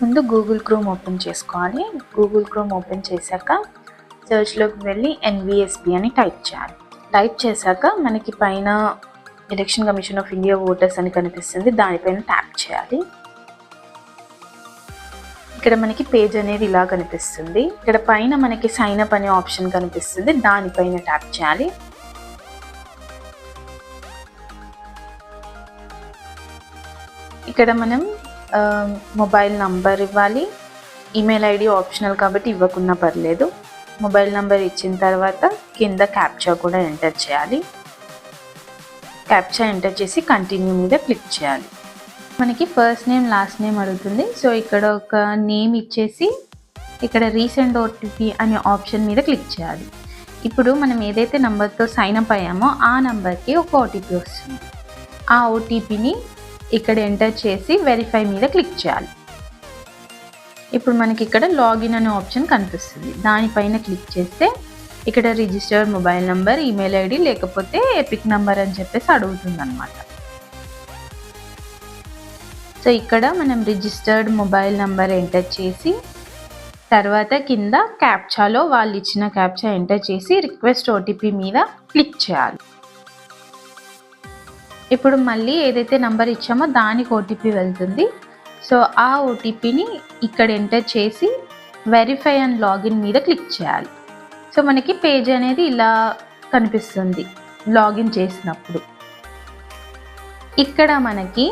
ముందు Google Chrome open చేసుకోవాలి. Google Chrome open చేశాక సర్చ్లోకి వెళ్ళి ఎన్విఎస్బి అని టైప్ చేయాలి. టైప్ చేశాక మనకి పైన election commission of India voters అని కనిపిస్తుంది. దానిపైన ట్యాప్ చేయాలి. ఇక్కడ మనకి పేజ్ అనేది ఇలా కనిపిస్తుంది. ఇక్కడ పైన మనకి సైన్ అప్ అనే ఆప్షన్ కనిపిస్తుంది. దానిపైన ట్యాప్ చేయాలి. ఇక్కడ మనం మొబైల్ నంబర్ ఇవ్వాలి. ఈమెయిల్ ఐడి ఆప్షనల్ కాబట్టి ఇవ్వకున్నా పర్లేదు. మొబైల్ నంబర్ ఇచ్చిన తర్వాత కింద క్యాప్చా కూడా ఎంటర్ చేయాలి. క్యాప్చా ఎంటర్ చేసి కంటిన్యూ మీద క్లిక్ చేయాలి. మనకి ఫస్ట్ నేమ్ లాస్ట్ నేమ్ అడుగుతుంది. సో ఇక్కడ ఒక నేమ్ ఇచ్చేసి ఇక్కడ రీసెంట్ ఓటీపీ అనే ఆప్షన్ మీద క్లిక్ చేయాలి. ఇప్పుడు మనం ఏదైతే నెంబర్తో సైన్ అప్ అయ్యామో ఆ నెంబర్కి ఒక ఓటీపీ వస్తుంది. ఆ ఓటీపీని ఇక్కడ ఎంటర్ చేసి వెరిఫై మీద క్లిక్ చేయాలి. ఇప్పుడు మనకి ఇక్కడ లాగిన్ అనే ఆప్షన్ కనిపిస్తుంది. దానిపైన క్లిక్ చేస్తే ఇక్కడ registered mobile number email ID లేకపోతే ఎపిక్ నంబర్ అని చెప్పేసి అడుగుతుంది అనమాట సో ఇక్కడ మనం రిజిస్టర్డ్ మొబైల్ నంబర్ ఎంటర్ చేసి తర్వాత కింద క్యాప్చాలో వాళ్ళు ఇచ్చిన క్యాప్చా ఎంటర్ చేసి రిక్వెస్ట్ ఓటీపీ మీద క్లిక్ చేయాలి. ఇప్పుడు మళ్ళీ ఏదైతే నంబర్ ఇచ్చామో దానికి ఓటీపీ వెళ్తుంది. సో ఆ ఓటీపీని ఇక్కడ ఎంటర్ చేసి వెరిఫై అండ్ లాగిన్ మీద క్లిక్ చేయాలి. సో మనకి పేజ్ అనేది ఇలా కనిపిస్తుంది లాగిన్ చేసినప్పుడు. ఇక్కడ మనకి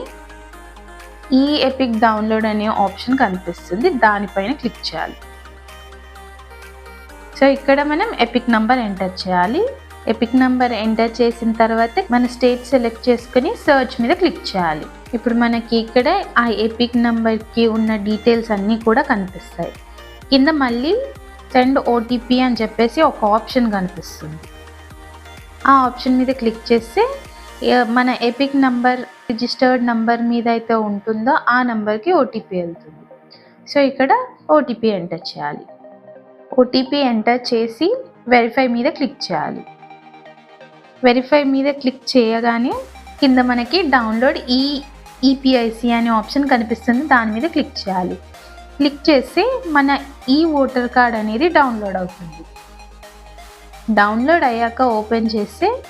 ఈ ఎపిక్ డౌన్లోడ్ అనే ఆప్షన్ కనిపిస్తుంది. దానిపైన క్లిక్ చేయాలి. సో ఇక్కడ మనం ఎపిక్ నంబర్ ఎంటర్ చేయాలి. ఎపిక్ నంబర్ ఎంటర్ చేసిన తర్వాత మన స్టేట్ సెలెక్ట్ చేసుకుని సర్చ్ మీద క్లిక్ చేయాలి. ఇప్పుడు మనకి ఇక్కడ ఆ ఎపిక్ నంబర్కి ఉన్న డీటెయిల్స్ అన్నీ కూడా కనిపిస్తాయి. కింద మళ్ళీ సెండ్ ఓటీపీ అని చెప్పేసి ఒక ఆప్షన్ కనిపిస్తుంది. ఆ ఆప్షన్ మీద క్లిక్ చేస్తే మన ఎపిక్ నంబర్ రిజిస్టర్డ్ నంబర్ మీద అయితే ఉంటుందో ఆ నంబర్కి ఓటీపీ వెళ్తుంది. సో ఇక్కడ ఓటీపీ ఎంటర్ చేయాలి. ఓటీపీ ఎంటర్ చేసి వెరిఫై మీద క్లిక్ చేయాలి. వెరిఫై మీద క్లిక్ చేయగానే కింద మనకి డౌన్లోడ్ ఈ ఈపీఐసి అనే ఆప్షన్ కనిపిస్తుంది. దాని మీద క్లిక్ చేయాలి. క్లిక్ చేసి మన ఈ ఓటర్ కార్డ్ అనేది డౌన్లోడ్ అవుతుంది. డౌన్లోడ్ అయ్యాక ఓపెన్ చేస్తే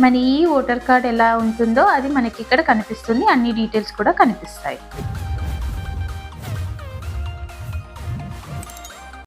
మన ఈ ఓటర్ కార్డ్ ఎలా ఉంటుందో అది మనకి ఇక్కడ కనిపిస్తుంది. అన్ని డీటెయిల్స్ కూడా కనిపిస్తాయి.